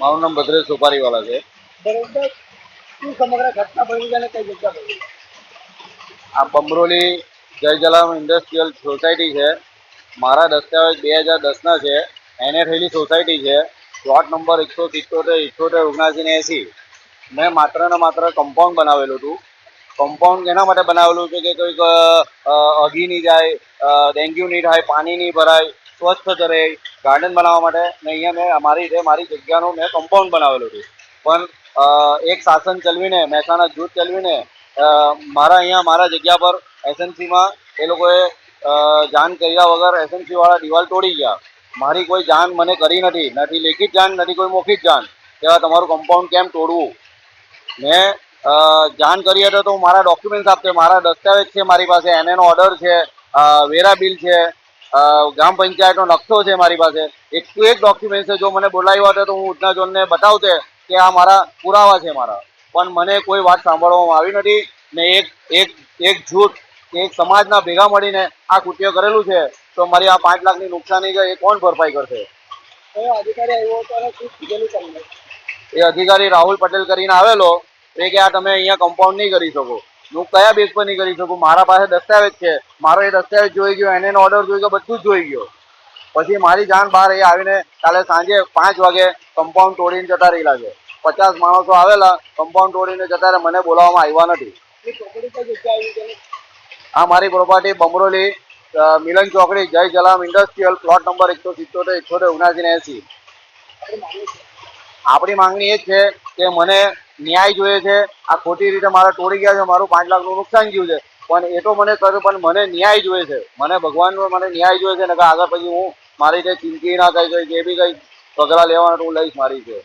મારું નામ ભદ્રેશ સોપારીવાલા છે. આ બમરોલી જય જલામ ઇન્ડસ્ટ્રીયલ સોસાયટી છે. મારા દસ્તાવેજ બે હજાર દસના છે. એને થયેલી સોસાયટી છે. પ્લોટ નંબર એકસો સિત્તોતેર ઇઠોતેર ઓગણસી ને એંસી. મેં માત્ર ને માત્ર કમ્પાઉન્ડ બનાવેલું હતું. કમ્પાઉન્ડ એના માટે બનાવેલું છે કે કોઈક અઘી નહીં જાય ડેન્ગ્યુ નહીં થાય પાણી નહીં ભરાય સ્વચ્છ રહે ગાર્ડન બનાવવા માટે. ને અહીંયા મેં અમારી રીતે મારી જગ્યાનું મેં કમ્પાઉન્ડ બનાવેલું હતું. પણ એક શાસન ચલવીને, મહેસાણા જૂથ ચલવીને મારા અહીંયા, મારા જગ્યા પર એસએમસીમાં એ લોકોએ જાણ કર્યા વગર એસએમસીવાળા દિવાલ તોડી ગયા. મારી કોઈ જાણ મને કરી નથી. નથી લેખિત જાણ નથી કોઈ મોખિત જાણ કે તમારું કમ્પાઉન્ડ કેમ તોડવું? મેં જાણ કરી હતી તો મારા ડોક્યુમેન્ટ્સ આપશે. મારા દસ્તાવેજ છે મારી પાસે. એનએનો ઓર્ડર છે. વેરા બિલ છે. ગ્રામ પંચાયતનો નકશો છે મારી પાસે. એક ટુ એક ડોક્યુમેન્ટ છે જો મને બોલાવ્યા હતો તો હું ઉધના ઝોનને બતાવતે કે આ મારા પુરાવા છે મારા. પણ મને કોઈ વાત સાંભળવામાં આવી નથી. ને એક એક એક જૂથ એક સમાજના ભેગા મળીને આ કૃત્ય કરેલું છે તો મારી આ પાંચ લાખની નુકસાની છે એ કોણ ભરપાઈ કરશે? એ અધિકારી રાહુલ પટેલ કરીને આવેલો એ કે આ તમે અહીંયા કમ્પાઉન્ડ નહીં કરી શકો. હું કયા બેઝ પર નહીં કરી શકું? મારા પાસે દસ્તાવેજ છે. મારો એ દસ્તાવેજ જોઈ ગયો એને ઓર્ડર જોઈ ગયો બધું જ જોઈ ગયો. પછી મારી જાણ બહાર એ આવીને કાલે સાંજે પાંચ વાગે કમ્પાઉન્ડ તોડીને જતા રહેલા છે. પચાસ માણસો આવેલા કમ્પાઉન્ડ તોડીને જતા રહે મને બોલાવવામાં આવ્યા નથી. આ મારી પ્રોપર્ટી બમરોલી મિલન ચોકડી જય જલામ ઇન્ડસ્ટ્રીયલ પ્લોટ નંબર એકસો સિત્તોતેર એકસો ઓગણસી ને એંસી આપણે માંગણી છે. આપણી માંગણી એ છે કે મને ન્યાય જોઈએ છે. આ ખોટી રીતે મારા તોડી ગયા છે. મારું પાંચ લાખનું નુકસાન ગયું છે. પણ એ તો મને કર્યું પણ મને ન્યાય જોઈએ છે. મને ભગવાનનો મને ન્યાય જોઈએ છે. ને આગળ પછી હું મારી રીતે ચિંતી ના કઈ કઈ જે બી કઈ પગલાં લેવાના હું લઈશ મારી છે